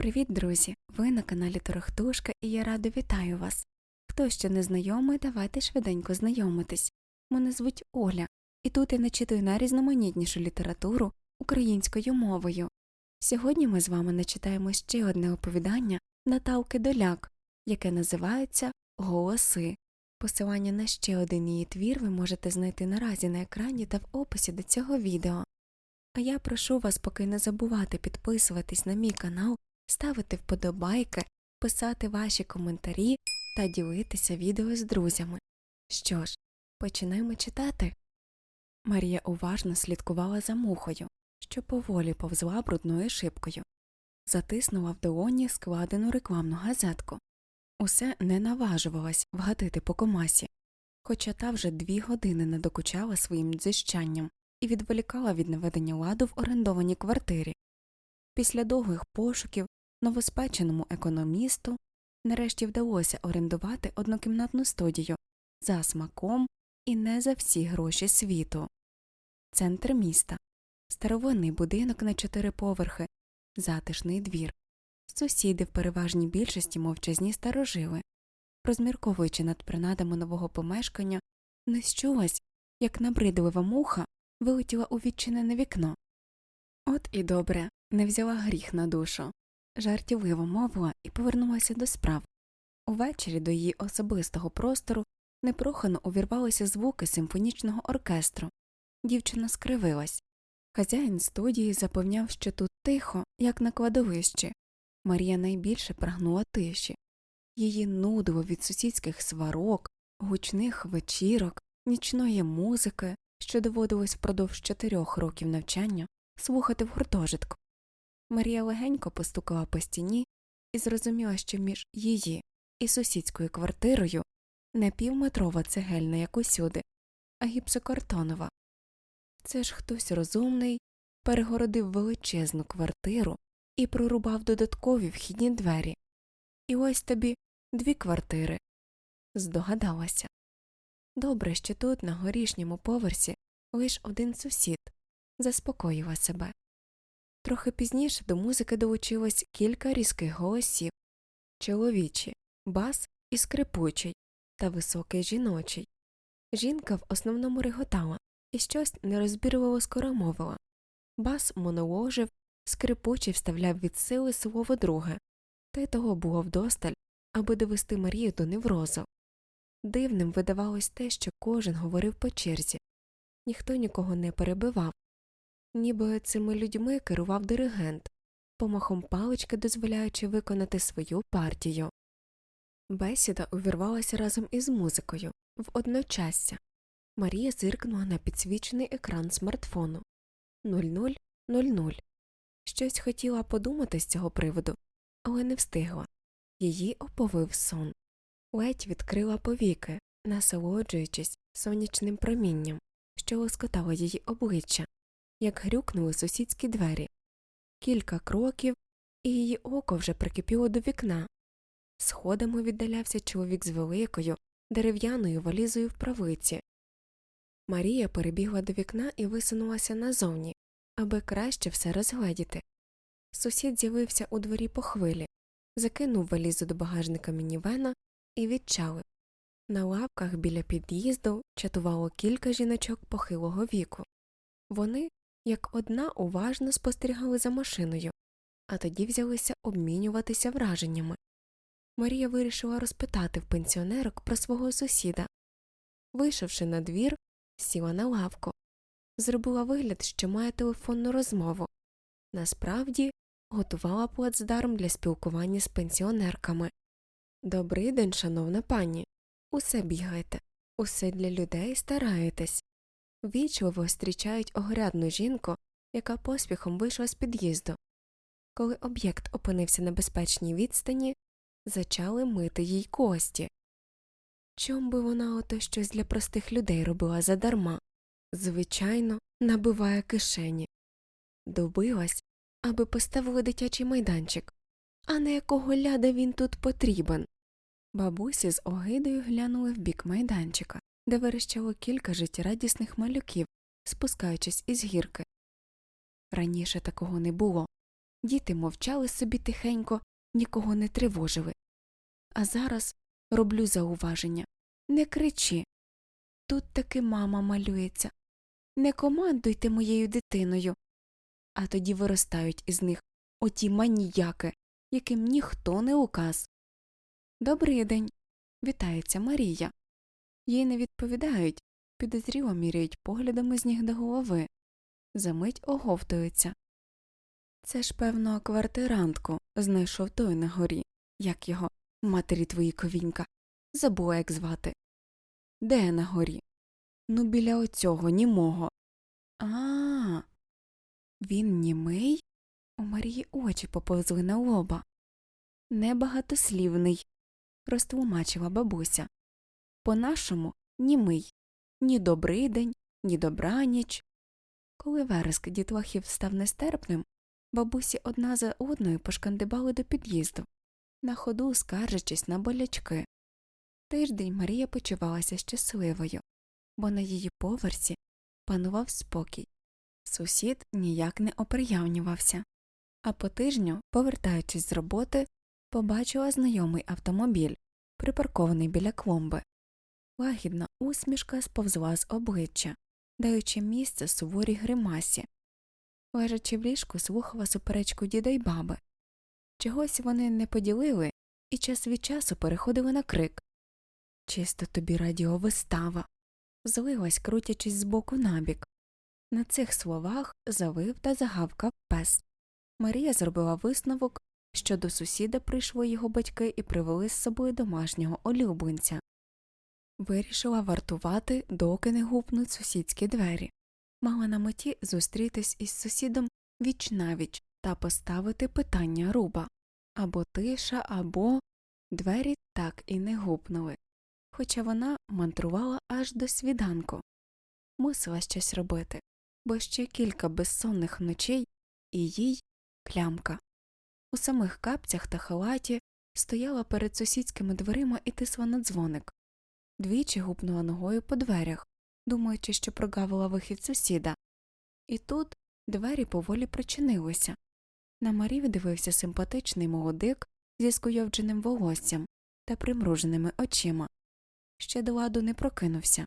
Привіт, друзі! Ви на каналі Торохтушка і я радо вітаю вас. Хто ще не знайомий, давайте швиденько знайомитись. Мене звуть Оля, і тут я начитую найрізноманітнішу літературу українською мовою. Сьогодні ми з вами начитаємо ще одне оповідання Наталки Доляк, яке називається Голоси. Посилання на ще один її твір ви можете знайти наразі на екрані та в описі до цього відео. А я прошу вас поки не забувати підписуватись на мій канал, ставити вподобайки, писати ваші коментарі та ділитися відео з друзями. Що ж, починаємо читати. Марія уважно слідкувала за мухою, що поволі повзла брудною шибкою, затиснула в долоні складену рекламну газетку. Усе не наважувалась вгатити по комасі, хоча та вже дві години не докучала своїм дзищанням і відволікала від наведення ладу в орендованій квартирі. Після довгих пошуків новоспеченому економісту нарешті вдалося орендувати однокімнатну студію за смаком і не за всі гроші світу. Центр міста, старовинний будинок на чотири поверхи, затишний двір. Сусіди в переважній більшості мовчазні старожили. Розмірковуючи над принадами нового помешкання, не щулась, як набридлива муха вилетіла у відчинене вікно. От і добре, не взяла гріх на душу. Жартівливо мовила і повернулася до справ. Увечері до її особистого простору непрохано увірвалися звуки симфонічного оркестру. Дівчина скривилась. Хазяїн студії запевняв, що тут тихо, як на кладовищі. Марія найбільше прагнула тиші. Її нудило від сусідських сварок, гучних вечірок, нічної музики, що доводилось впродовж чотирьох років навчання слухати в гуртожитку. Марія легенько постукала по стіні і зрозуміла, що між її і сусідською квартирою не півметрова цегельна, як усюди, а гіпсокартонова. Це ж хтось розумний перегородив величезну квартиру і прорубав додаткові вхідні двері. І ось тобі дві квартири. Здогадалася. Добре, що тут, на горішньому поверсі, лиш один сусід, заспокоїла себе. Трохи пізніше до музики долучилось кілька різких голосів чоловічі, бас і скрипучий, та високий жіночий. Жінка в основному реготала і щось нерозбірливо скоромовила. Бас моноложив, скрипучий вставляв від сили слово друге, та й того було вдосталь, аби довести Марію до неврозу. Дивним видавалось те, що кожен говорив по черзі, ніхто нікого не перебивав, ніби цими людьми керував диригент, помахом палички дозволяючи виконати свою партію. Бесіда увірвалася разом із музикою в одночасся. Марія зиркнула на підсвічений екран смартфону 0000. Щось хотіла подумати з цього приводу, але не встигла. Її оповив сон. Ледь відкрила повіки, насолоджуючись сонячним промінням, що лоскотало її обличчя, як грюкнули сусідські двері. Кілька кроків, і її око вже прикипіло до вікна. Сходами віддалявся чоловік з великою, дерев'яною валізою в правиці. Марія перебігла до вікна і висунулася назовні, аби краще все розгледіти. Сусід з'явився у дворі по хвилі, закинув валізу до багажника мінівена і відчалив. На лавках біля під'їзду чатувало кілька жіночок похилого віку. Вони, як одна, уважно спостерігали за машиною, а тоді взялися обмінюватися враженнями. Марія вирішила розпитати в пенсіонерок про свого сусіда. Вийшовши на двір, сіла на лавку, зробила вигляд, що має телефонну розмову. Насправді готувала плацдарм для спілкування з пенсіонерками. Добрий день, шановна пані. Усе бігайте, усе для людей стараєтесь. Вічливо зустрічають огрядну жінку, яка поспіхом вийшла з під'їзду. Коли об'єкт опинився на безпечній відстані, зачали мити їй кості. Чом би вона ото щось для простих людей робила задарма? Звичайно, набиває кишені. Добилась, аби поставили дитячий майданчик, а на якого ляда він тут потрібен. Бабусі з огидою глянули в бік майданчика, де верещало кілька життєрадісних малюків, спускаючись із гірки. Раніше такого не було. Діти мовчали собі тихенько, нікого не тривожили. А зараз роблю зауваження не кричи. Тут таки мама малюється. Не командуйте моєю дитиною. А тоді виростають із них оті маніяки, яким ніхто не указ. Добрий день. Вітається Марія. Їй не відповідають, підозріло міряють поглядами з ніг до голови. Замить оговтуються. Це ж, певно, квартирантку знайшов той на горі. Як його, матері твої ковінька. Забула, як звати. Де на горі? Ну, біля оцього німого. А. Він німий? У Марії очі поповзли на лоба. Небагатослівний, розтлумачила бабуся. По нашому німий. Ні добрий день, ні добраніч. Коли вереск дітлахів став нестерпним, бабусі одна за одною пошкандибали до під'їзду, на ходу скаржачись на болячки. Тиждень Марія почувалася щасливою, бо на її поверсі панував спокій. Сусід ніяк не оприявнювався. А по тижню, повертаючись з роботи, побачила знайомий автомобіль, припаркований біля клумби. Лагідна усмішка сповзла з обличчя, даючи місце суворій гримасі. Лежачи в ліжку, слухала суперечку діда й баби. Чогось вони не поділили і час від часу переходили на крик. Чисто тобі радіовистава. Злилась, крутячись з боку набік. На цих словах завив та загавкав пес. Марія зробила висновок, що до сусіда прийшли його батьки і привели з собою домашнього улюбленця. Вирішила вартувати, доки не гупнуть сусідські двері. Мала на меті зустрітись із сусідом віч-навіч та поставити питання руба або тиша, або двері так і не гупнули. Хоча вона мантрувала аж до свіданку. Мусила щось робити, бо ще кілька безсонних ночей і їй клямка. У самих капцях та халаті стояла перед сусідськими дверима і тисла на дзвоник. Двічі гупнула ногою по дверях, думаючи, що прогавила вихід сусіда. І тут двері поволі причинилися. На Марі дивився симпатичний молодик зі скуйовдженим волоссям та примруженими очима. Ще до ладу не прокинувся.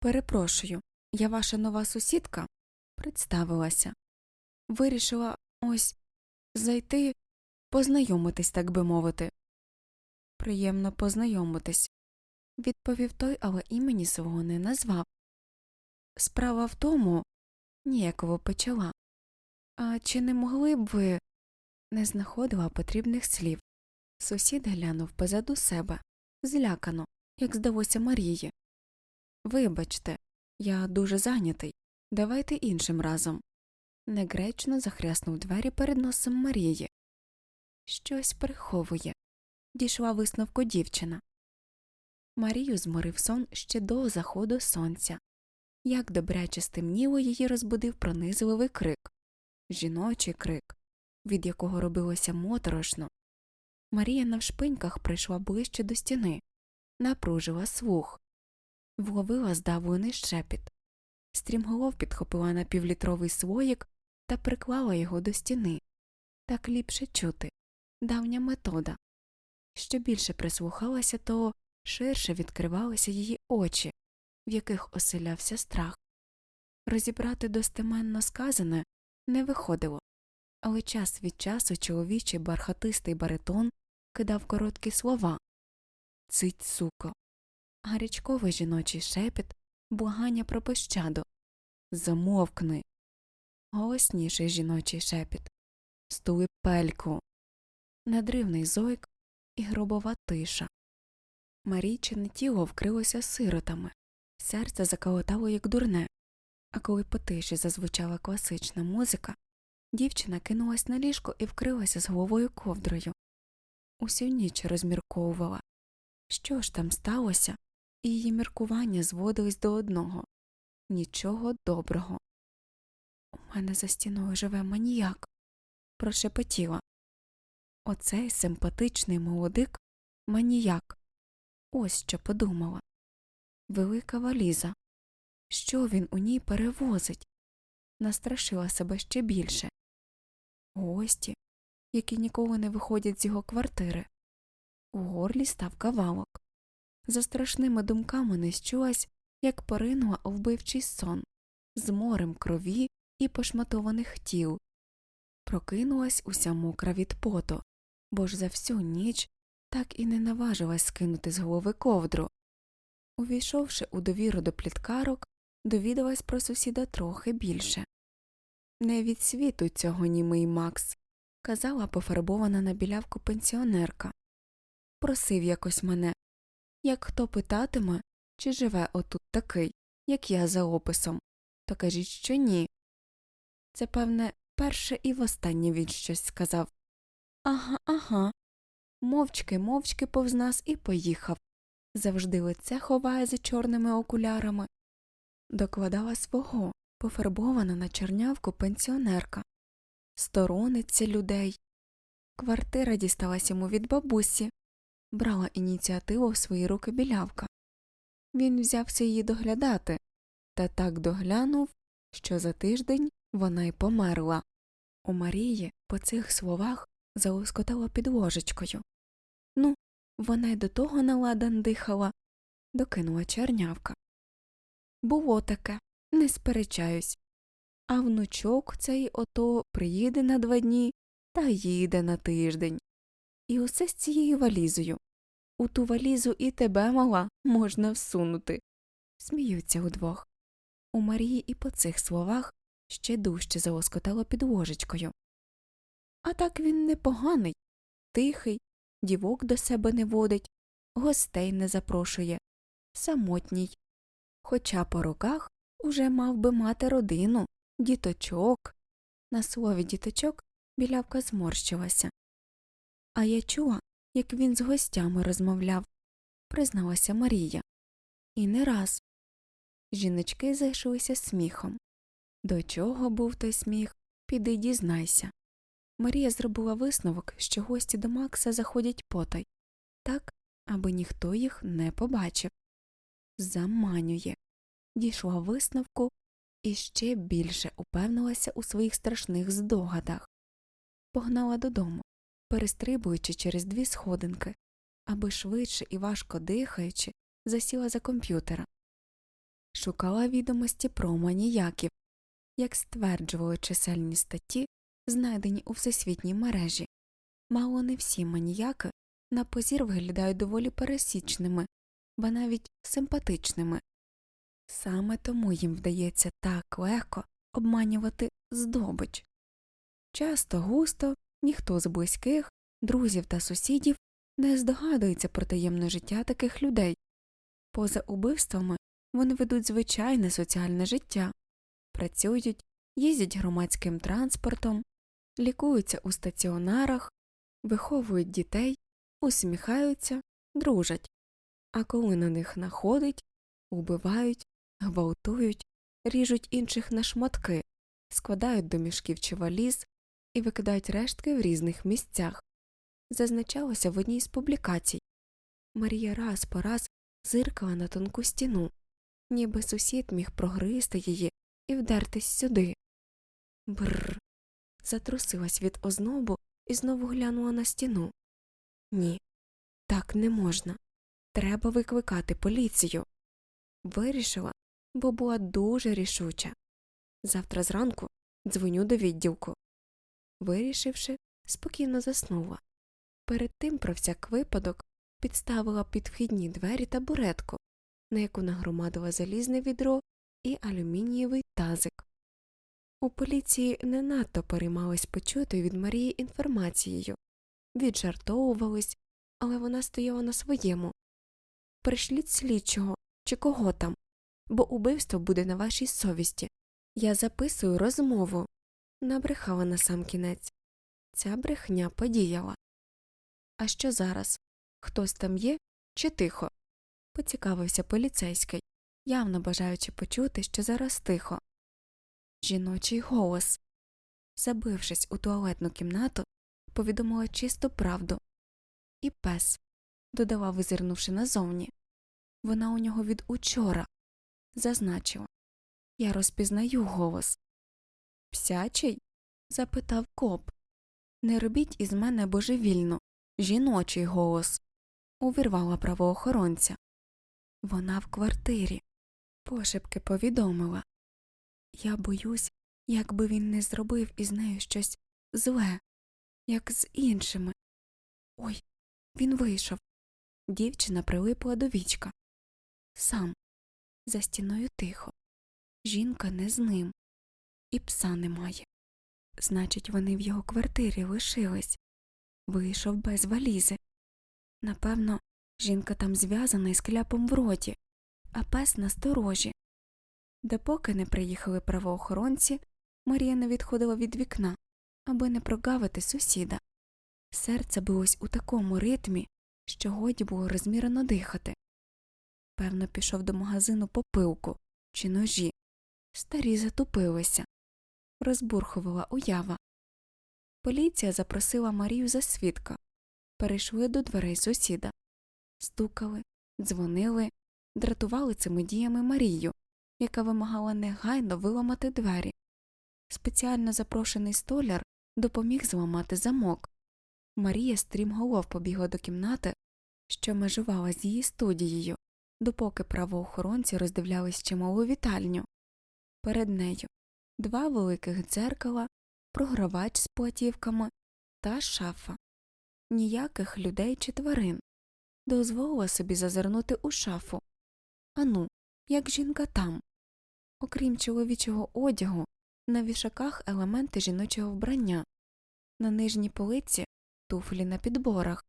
Перепрошую, я ваша нова сусідка? Представилася. Вирішила ось зайти, познайомитись, так би мовити. Приємно познайомитись, відповів той, але імені свого не назвав. Справа в тому, ніяково почала. А чи не могли б ви. не знаходила потрібних слів. Сусід глянув позаду себе, злякано, як здалося Марії. Вибачте, я дуже зайнятий. Давайте іншим разом. Негречно захряснув двері перед носом Марії. Щось приховує. Дійшла висновку дівчина. Марію зморив сон ще до заходу сонця. Як добряче стемніло, її розбудив пронизливий крик жіночий крик, від якого робилося моторошно. Марія навшпиньках прийшла ближче до стіни, напружила слух, вловила здавлений щепіт. Стрімголов підхопила на півлітровий слоїк та приклала його до стіни. Так ліпше чути давня метода. Що більше прислухалася, то ширше відкривалися її очі, в яких оселявся страх. Розібрати достеменно сказане не виходило, але час від часу чоловічий бархатистий баритон кидав короткі слова Цить, суко. Гарячковий жіночий шепіт, благання про пощаду. Замовкни. Голосніший жіночий шепіт. Стули пельку. Надривний зойк і гробова тиша. Марійчине тіло вкрилося сиротами, серце заколотало, як дурне, а коли по тиші зазвучала класична музика, дівчина кинулась на ліжко і вкрилася з головою ковдрою. Усю ніч розмірковувала. Що ж там сталося, і її міркування зводились до одного нічого доброго. У мене за стіною живе маніяк, прошепотіла. Оцей симпатичний молодик маніяк. Ось що подумала. Велика валіза. Що він у ній перевозить? Настрашила себе ще більше. гості, які ніколи не виходять з його квартири. У горлі став кавалок. За страшними думками не щулась, як поринула у вбивчий сон з морем крові і пошматованих тіл. Прокинулась уся мокра від поту, бо ж за всю ніч так і не наважилась скинути з голови ковдру. Увійшовши у довіру до пліткарок, довідалась про сусіда трохи більше. Не від світу цього німий Макс, казала пофарбована на білявку пенсіонерка. Просив якось мене, як хто питатиме, чи живе отут такий, як я за описом, то кажіть, що ні. Це, певне, перше і востаннє він щось сказав. Ага, ага. Мовчки, мовчки повз нас і поїхав. Завжди лице ховає за чорними окулярами. Докладала свого, пофарбована на чорнявку пенсіонерка. Сторониться людей. Квартира дісталась йому від бабусі, брала ініціативу в свої руки білявка. Він взявся її доглядати, та так доглянув, що за тиждень вона й померла. У Марії по цих словах залоскотала під ложечкою. Ну, вона й до того наладан дихала, докинула чернявка. Було таке, не сперечаюсь. А внучок цей ото приїде на два дні та їде на тиждень. І усе з цією валізою. У ту валізу і тебе, мала, можна всунути. Сміються удвох. У Марії і по цих словах ще дужче залоскотало під ложечкою. А так він непоганий, тихий, дівок до себе не водить, гостей не запрошує, самотній. Хоча по роках уже мав би мати родину, діточок. На слові діточок білявка зморщилася. А я чула, як він з гостями розмовляв, призналася Марія. І не раз. Жіночки зайшлися сміхом. До чого був той сміх, піди дізнайся. Марія зробила висновок, що гості до Макса заходять потай, так, аби ніхто їх не побачив. Заманює. Дійшла висновку і ще більше упевнилася у своїх страшних здогадах. Погнала додому, перестрибуючи через дві сходинки, аби швидше і важко дихаючи, засіла за комп'ютера. Шукала відомості про маніяків, як стверджували чисельні статті, знайдені у всесвітній мережі. Мало не всі маніяки на позір виглядають доволі пересічними, ба навіть симпатичними. Саме тому їм вдається так легко обманювати здобич. Часто густо ніхто з близьких, друзів та сусідів не здогадується про таємне життя таких людей. Поза убивствами вони ведуть звичайне соціальне життя, працюють, їздять громадським транспортом, лікуються у стаціонарах, виховують дітей, усміхаються, дружать, а коли на них находить, убивають, гвалтують, ріжуть інших на шматки, складають до мішків чи валіз і викидають рештки в різних місцях. Зазначалося в одній з публікацій. Марія раз по раз зиркала на тонку стіну, ніби сусід міг прогризти її і вдертись сюди. Бррр. Затрусилась від ознобу і знову глянула на стіну. Ні, так не можна. Треба викликати поліцію. Вирішила, бо була дуже рішуча. Завтра зранку дзвоню до відділку. Вирішивши, спокійно заснула. Перед тим, про всяк випадок, підставила під вхідні двері табуретку, на яку нагромадила залізне відро і алюмінієвий тазик. У поліції не надто переймались почутою від Марії інформацією, віджартовувались, але вона стояла на своєму. Пришліть слідчого чи кого там, бо убивство буде на вашій совісті. Я записую розмову. Набрехала на сам кінець. Ця брехня подіяла. А що зараз? Хтось там є чи тихо? поцікавився поліцейський, явно бажаючи почути, що зараз тихо. Жіночий голос. Забившись у туалетну кімнату, повідомила чисту правду. І пес, додала, визирнувши назовні. Вона у нього від учора. Зазначила. Я розпізнаю голос. Псячий? запитав коп, Не робіть із мене божевільну, жіночий голос, увірвала правоохоронця. Вона в квартирі. Пошепки повідомила. Я боюсь, якби він не зробив із нею щось зле, як з іншими. Ой, він вийшов. Дівчина прилипла до вічка. Сам. За стіною тихо. Жінка не з ним. І пса немає. Значить, вони в його квартирі лишились. Вийшов без валізи. Напевно, жінка там зв'язана із кляпом в роті, а пес насторожі. Допоки не приїхали правоохоронці, Марія не відходила від вікна, аби не прогавити сусіда. Серце билось у такому ритмі, що годі було розмірено дихати. Певно, пішов до магазину по пилку чи ножі. Старі затупилися. Розбурхувала уява. Поліція запросила Марію за свідка. Перейшли до дверей сусіда. Стукали, дзвонили, дратували цими діями Марію, яка вимагала негайно виламати двері. Спеціально запрошений столяр допоміг зламати замок. Марія стрімголов побігла до кімнати, що межувала з її студією, допоки правоохоронці роздивлялись чималу вітальню. Перед нею два великих дзеркала, програвач з платівками та шафа. Ніяких людей чи тварин. Дозволила собі зазирнути у шафу. Ану, як жінка там. Окрім чоловічого одягу, на вішаках елементи жіночого вбрання, на нижній полиці туфлі на підборах.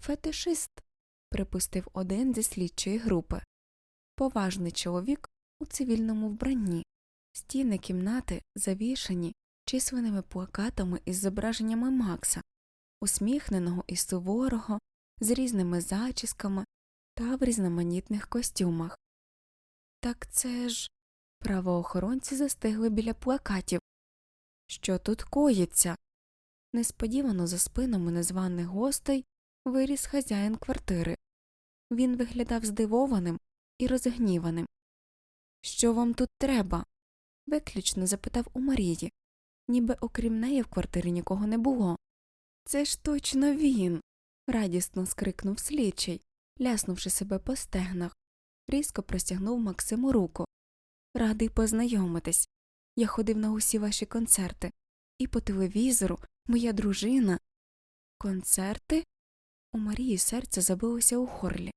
Фетишист, припустив один зі слідчої групи. Поважний чоловік у цивільному вбранні. Стіни кімнати завішані численними плакатами із зображеннями Макса, усміхненого і суворого, з різними зачісками та в різноманітних костюмах. Так це ж. Правоохоронці застигли біля плакатів. Що тут коїться? Несподівано за спинами незваних гостей виріс хазяїн квартири. Він виглядав здивованим і розгніваним. Що вам тут треба? виключно запитав у Марії, ніби окрім неї в квартирі нікого не було. Це ж точно він. радісно скрикнув слідчий, ляснувши себе по стегнах, різко простягнув Максиму руку. Радий познайомитись. Я ходив на усі ваші концерти, і по телевізору моя дружина. Концерти? У Марії серце забилося у горлі.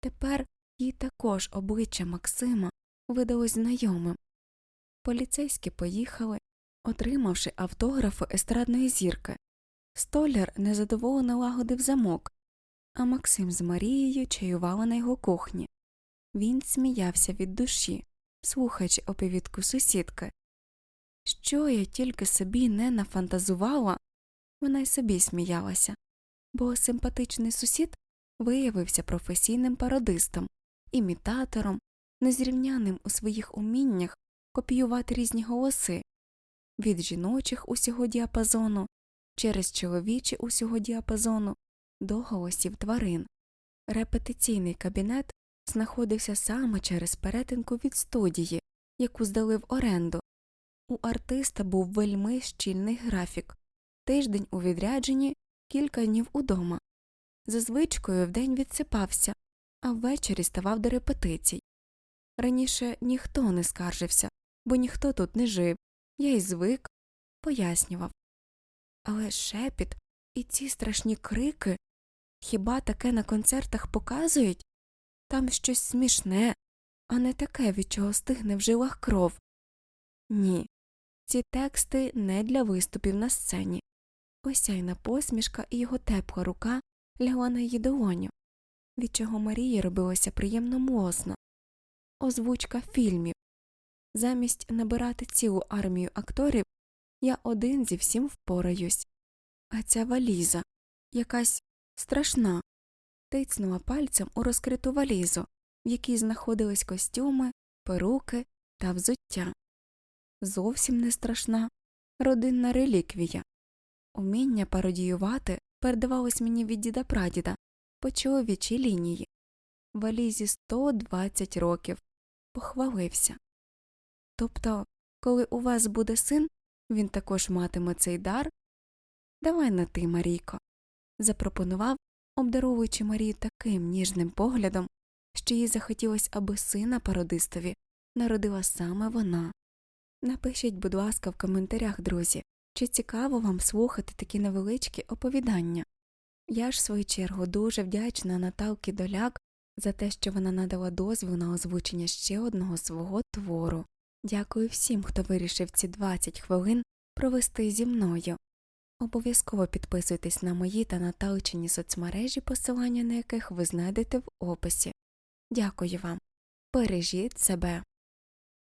Тепер їй також обличчя Максима видалось знайомим. Поліцейські поїхали, отримавши автографи естрадної зірки. Столяр незадоволено лагодив замок, а Максим з Марією чаювали на його кухні. Він сміявся від душі, слухаючи оповідку сусідки. Що я тільки собі не нафантазувала, вона й собі сміялася, бо симпатичний сусід виявився професійним пародистом, імітатором, незрівняним у своїх уміннях копіювати різні голоси від жіночих усього діапазону через чоловічі усього діапазону до голосів тварин. Репетиційний кабінет знаходився саме через перетинку від студії, яку здали в оренду. У артиста був вельми щільний графік тиждень у відрядженні, кілька днів удома. За звичкою вдень відсипався, а ввечері ставав до репетицій. Раніше ніхто не скаржився, бо ніхто тут не жив, я й звик, пояснював. Але шепіт і ці страшні крики хіба таке на концертах показують? Там щось смішне, а не таке, від чого стигне в жилах кров. Ні, ці тексти не для виступів на сцені. Осяйна посмішка і його тепла рука лягла на її долоню, від чого Марії робилося приємно млосно. Озвучка фільмів. Замість набирати цілу армію акторів я один зі всім впораюсь. А ця валіза якась страшна. Тицнула пальцем у розкриту валізу, в якій знаходились костюми, перуки та взуття. Зовсім не страшна родинна реліквія. Уміння пародіювати передавалось мені від діда прадіда по чоловічій лінії. Валізі 120 років. Похвалився. Тобто, коли у вас буде син, він також матиме цей дар Давай на ти, Марійко. Запропонував, обдаровуючи Марію таким ніжним поглядом, що їй захотілось, аби сина пародистові народила саме вона. Напишіть, будь ласка, в коментарях, друзі, чи цікаво вам слухати такі невеличкі оповідання. Я ж, в свою чергу, дуже вдячна Наталки Доляк за те, що вона надала дозвіл на озвучення ще одного свого твору. Дякую всім, хто вирішив ці 20 хвилин провести зі мною. Обов'язково підписуйтесь на мої та наталичені соцмережі, посилання на яких ви знайдете в описі. Дякую вам. Бережіть себе.